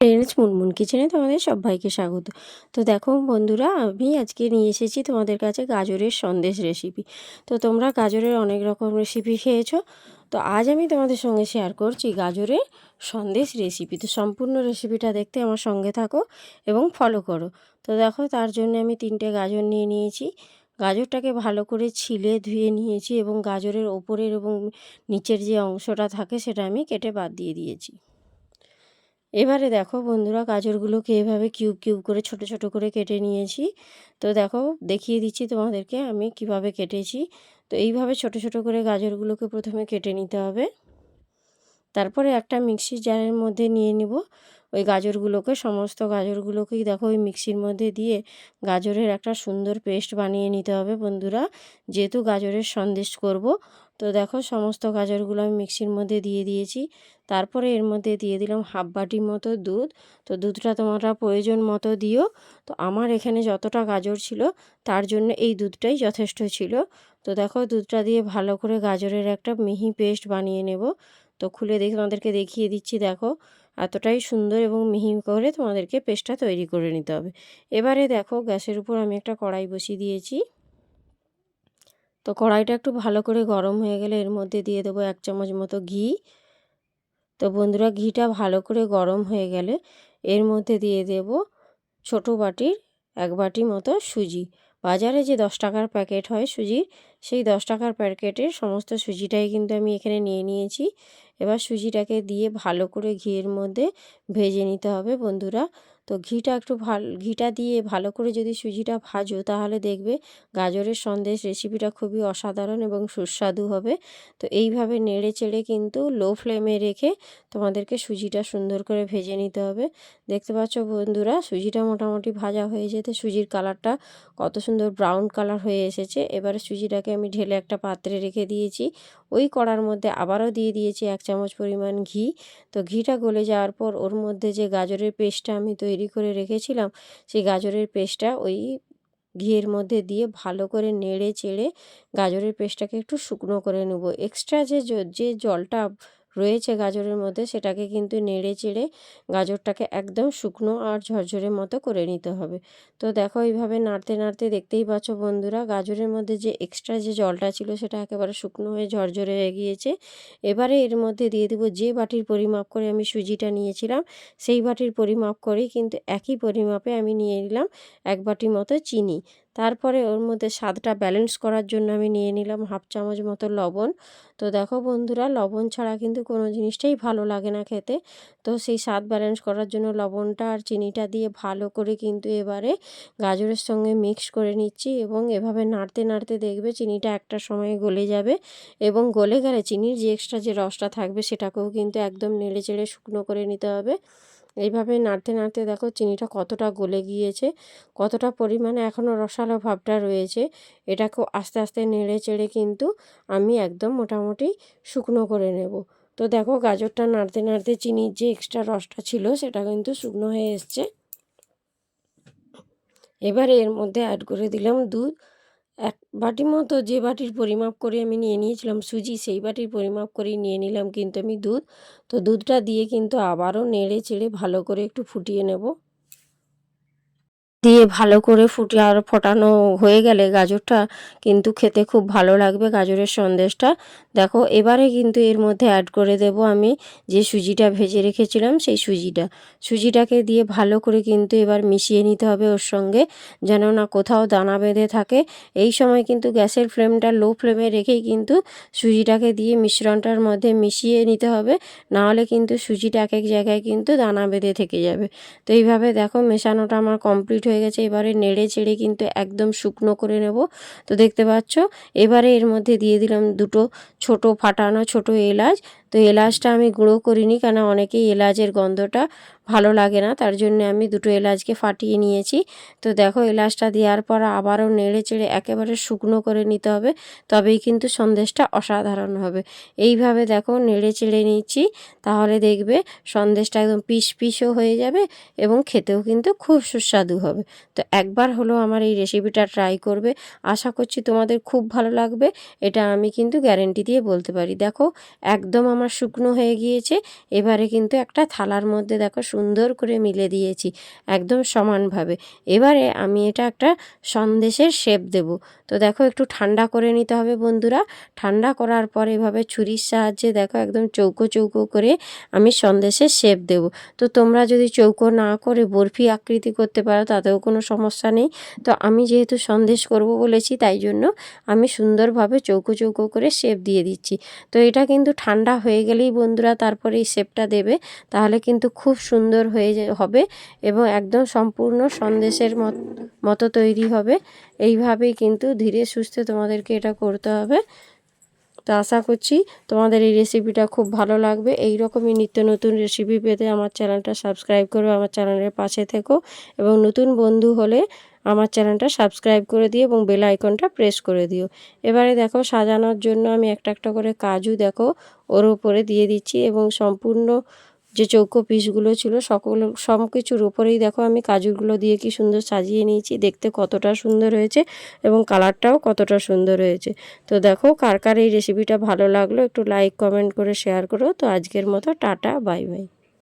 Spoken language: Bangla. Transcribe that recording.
ফ্রেন্ডস মুনমুন কিচেনে তোমাদের সবাইকে স্বাগত। তো দেখো বন্ধুরা, আমি আজকে নিয়ে এসেছি তোমাদের কাছে গাজরের সন্দেশ রেসিপি তো তোমরা গাজরের অনেক রকম রেসিপি খেয়েছো, তো আজ আমি তোমাদের সঙ্গে শেয়ার করছি গাজরের সন্দেশ রেসিপি তো সম্পূর্ণ রেসিপিটা দেখতে আমার সঙ্গে থাকো এবং ফলো করো। তো দেখো, তার জন্য আমি তিনটে গাজর নিয়ে নিয়েছি। গাজরটাকে ভালো করে ছিলে ধুয়ে নিয়েছি এবং গাজরের ওপরের এবং নিচের যে অংশটা থাকে সেটা আমি কেটে বাদ দিয়ে দিয়েছি। এবারে দেখো বন্ধুরা গাজরগুলোকে এভাবে কিউব কিউব করে, ছোট ছোট করে কেটে নিয়েছি। তো দেখো দেখিয়ে দিচ্ছি তোমাদেরকে আমি কীভাবে কেটেছি। তো এইভাবে ছোট ছোট করে গাজরগুলোকে প্রথমে কেটে নিতে হবে। তারপরে একটা মিক্সির জারের মধ্যে নিয়ে নিব। ওই গাজরগুলোকে, সমস্ত গাজরগুলোকেই দেখো ওই মিক্সির মধ্যে দিয়ে গাজরের একটা সুন্দর পেস্ট বানিয়ে নিতে হবে বন্ধুরা। যেহেতু গাজরের সন্দেশ করব তো দেখো সমস্ত গাজরগুলো আমি মিক্সির মধ্যে দিয়ে দিয়েছি। তারপরে এর মধ্যে দিয়ে দিলাম হাফ বাটি মতো দুধ। তো দুধটা তোমরা প্রয়োজন মতো দিও। তো আমার এখানে যতটা গাজর ছিল, তার জন্য এই দুধটাই যথেষ্ট ছিল। তো দেখো দুধটা দিয়ে ভালো করে গাজরের একটা মিহি পেস্ট বানিয়ে নেব। তো খুলে দেখে তোমাদেরকে দেখিয়ে দিচ্ছি, দেখো। এতটাই সুন্দর এবং মিহি করে তোমাদেরকে পেস্টটা তৈরি করে নিতে হবে। এবারে দেখো গ্যাসের উপর আমি একটা কড়াই বসিয়ে দিয়েছি। তো কড়াইটা একটু ভালো করে গরম হয়ে গেলে এর মধ্যে দিয়ে দেবো এক চামচ মতো ঘি। তো বন্ধুরা, ঘিটা ভালো করে গরম হয়ে গেলে এর মধ্যে দিয়ে দেব ছোট বাটির এক বাটি মতো সুজি। বাজারে যে দশ টাকার প্যাকেট হয় সুজির, সেই দশ টাকার প্যাকেটের সমস্ত সুজিটাই কিন্তু আমি এখানে নিয়ে নিয়েছি। এবার সুজিটাকে দিয়ে ভালো করে ঘিয়ের মধ্যে ভেজে নিতে হবে বন্ধুরা। তো ঘিটা একটু ভালো, ঘিটা দিয়ে ভালো করে যদি সুজিটা ভাজো তাহলে দেখবে গাজরের সন্দেশ রেসিপিটা খুবই অসাধারণ এবং সুস্বাদু হবে। তো এইভাবে নেড়ে চেড়ে কিন্তু লো ফ্লেমে রেখে তোমাদেরকে সুজিটা সুন্দর করে ভেজে নিতে হবে। দেখতে পাচ্ছ বন্ধুরা সুজিটা মোটামুটি ভাজা হয়ে যেতে, সুজির কালারটা কত সুন্দর ব্রাউন কালার হয়ে এসেছে। এবারে সুজিটাকে আমি ঢেলে একটা পাত্রে রেখে দিয়েছি। ওই কড়ার মধ্যে আবারও দিয়ে দিয়েছি এক চামচ পরিমাণ ঘি। তো ঘিটা গলে যাওয়ার পর ওর মধ্যে যে গাজরের পেস্টটা আমি তৈরি করে রেখেছিলাম, সেই গাজরের পেস্টটা ওই ঘিয়ের মধ্যে দিয়ে ভালো করে নেড়ে চেড়ে গাজরের পেস্টটাকে একটু শুকনো করে নেব। এক্সট্রা যে যে জলটা রয়েছে গাজরের মধ্যে, সেটাকে কিন্তু নেড়ে চেড়ে গাজরটাকে একদম শুকনো আর ঝরঝরের মতো করে নিতে হবে। তো দেখো এইভাবে নাড়তে নাড়তে দেখতেই পাচ্ছ বন্ধুরা, গাজরের মধ্যে যে এক্সট্রা যে জলটা ছিল সেটা একেবারে শুকনো হয়ে ঝরঝরে হয়ে গিয়েছে। এবারে এর মধ্যে দিয়ে দেবো যে বাটির পরিমাপ করে আমি সুজিটা নিয়েছিলাম, সেই বাটির পরিমাপ করেই কিন্তু একই পরিমাপে আমি নিয়ে নিলাম এক বাটি মতো চিনি। তারপরে ওর মধ্যে স্বাদটা ব্যালেন্স করার জন্য আমি নিয়ে নিলাম হাফ চামচ মতো লবণ। তো দেখো বন্ধুরা, লবণ ছাড়া কিন্তু কোনো জিনিসটাই ভালো লাগে না খেতে। তো সেই স্বাদ ব্যালেন্স করার জন্য লবণটা আর চিনিটা দিয়ে ভালো করে কিন্তু এবারে গাজরের সঙ্গে মিক্স করে নিচ্ছি এবং এভাবে নাড়তে নাড়তে দেখবে চিনিটা একটা সময়ে গলে যাবে এবং গলে গেলে চিনির যে এক্সট্রা যে রসটা থাকবে সেটাকেও কিন্তু একদম নেড়ে চেড়ে শুকনো করে নিতে হবে। এইভাবে নাড়তে নাড়তে দেখো চিনিটা কতটা গলে গিয়েছে, কতটা পরিমাণে এখনও রসালো ভাবটা রয়েছে, এটাকেও আস্তে আস্তে নেড়ে চেড়ে কিন্তু আমি একদম মোটামুটি শুকনো করে নেব। তো দেখো গাজরটা নাড়তে নাড়তে চিনির যে এক্সট্রা রসটা ছিল সেটা কিন্তু শুকনো হয়ে এসছে। এবারে এর মধ্যে অ্যাড করে দিলাম দুধ। এক বাটি মতো যে বাটির পরিমাপ করে আমি নিয়ে নিয়েছিলাম সুজি, সেই বাটির পরিমাপ করেই নিয়ে নিলাম কিন্তু আমি দুধ। তো দুধটা দিয়ে কিন্তু আবারও নেড়ে চেড়ে ভালো করে একটু ফুটিয়ে নেব। দিয়ে ভালো করে ফুটে আর ফোটানো হয়ে গেলে গাজরটা কিন্তু খেতে খুব ভালো লাগবে গাজরের সন্দেশটা। দেখো, এবারে কিন্তু এর মধ্যে অ্যাড করে দেব আমি যে সুজিটা ভেজে রেখেছিলাম সেই সুজিটা। সুজিটাকে দিয়ে ভালো করে কিন্তু এবার মিশিয়ে নিতে হবে ওর সঙ্গে, যেন না কোথাও দানা বেঁধে থাকে। এই সময় কিন্তু গ্যাসের ফ্লেমটা লো ফ্লেমে রেখেই কিন্তু সুজিটাকে দিয়ে মিশ্রণটার মধ্যে মিশিয়ে নিতে হবে, নাহলে কিন্তু সুজিটা এক এক জায়গায় কিন্তু দানা বেঁধে থেকে যাবে। তো এইভাবে দেখো, মেশানোটা আমার কমপ্লিট হয়ে গেছে, এবারে নেড়ে চেড়ে কিন্তু একদম শুকনো করে নেব। তো দেখতে পাচ্ছ, এবারে এর মধ্যে দিয়ে দিলাম দুটো ছোট ফাটানো ছোট এলাচ। তো এলাচটা আমি গুঁড়ো করিনি কেন অনেকেই এলাচের গন্ধটা ভালো লাগে না, তার জন্য আমি দুটো এলাচকে ফাটিয়ে নিয়েছি। তো দেখো এলাচটা দেওয়ার পর আবারও নেড়ে চেড়ে একেবারে শুকনো করে নিতে হবে, তবেই কিন্তু সন্দেশটা অসাধারণ হবে। এইভাবে দেখো নেড়ে চেড়ে নিচ্ছি, তাহলে দেখবে সন্দেশটা একদম পিস পিসও হয়ে যাবে এবং খেতেও কিন্তু খুব সুস্বাদু হবে। তো একবার হলো আমার এই রেসিপিটা ট্রাই করবে, আশা করছি তোমাদের খুব ভালো লাগবে, এটা আমি কিন্তু গ্যারেন্টি দিয়ে বলতে পারি। দেখো একদম আমার আমার শুকনো হয়ে গিয়েছে। এবারে কিন্তু একটা থালার মধ্যে দেখো সুন্দর করে মিলে দিয়েছি, একদম সমানভাবে। এবারে আমি এটা একটা সন্দেশের শেপ দেব। তো দেখো একটু ঠান্ডা করে নিতে হবে বন্ধুরা। ঠান্ডা করার পর এভাবে ছুরির সাহায্যে দেখো একদম চৌকো চৌকো করে আমি সন্দেশের শেপ দেব। তো তোমরা যদি চৌকো না করে বরফি আকৃতি করতে পারো তাতেও কোনো সমস্যা নেই। তো আমি যেহেতু সন্দেশ করব বলেছি তাই জন্য আমি সুন্দরভাবে চৌকো চৌকো করে শেপ দিয়ে দিচ্ছি। তো এটা কিন্তু ঠান্ডা হয়ে গেলেই বন্ধুরা তারপরে এই শেপটা দেবে, তাহলে কিন্তু খুব সুন্দর হয়ে হবে এবং একদম সম্পূর্ণ সন্দেশের মত- মতো তৈরি হবে। এইভাবেই কিন্তু ধীরে সুস্থে তোমাদেরকে এটা করতে হবে। তো আশা করছি তোমাদের এই রেসিপিটা খুব ভালো লাগবে। এই রকমই নিত্য নতুন রেসিপি পেতে আমার চ্যানেলটা সাবস্ক্রাইব করো আমার চ্যানেলের পাশে থেকো এবং নতুন বন্ধু হলে আমার চ্যানেলটা সাবস্ক্রাইব করে দিও এবং বেল আইকনটা প্রেস করে দিও। এবারে দেখো সাজানোর জন্য আমি একটা একটা করে কাজু দেখো, ওর উপরে দিয়ে দিচ্ছি এবং সম্পূর্ণ যে চৌকো পিসগুলো ছিল, সকল সব কিছুর উপরেই দেখো আমি কাজুগুলো দিয়ে কি সুন্দর সাজিয়ে নিয়েছি। দেখতে কতটা সুন্দর হয়েছে এবং কালারটাও কতটা সুন্দর হয়েছে। তো দেখো কার কার এই রেসিপিটা ভালো লাগল, একটু লাইক কমেন্ট করে শেয়ার করো। তো আজকের মতো টাটা বাই বাই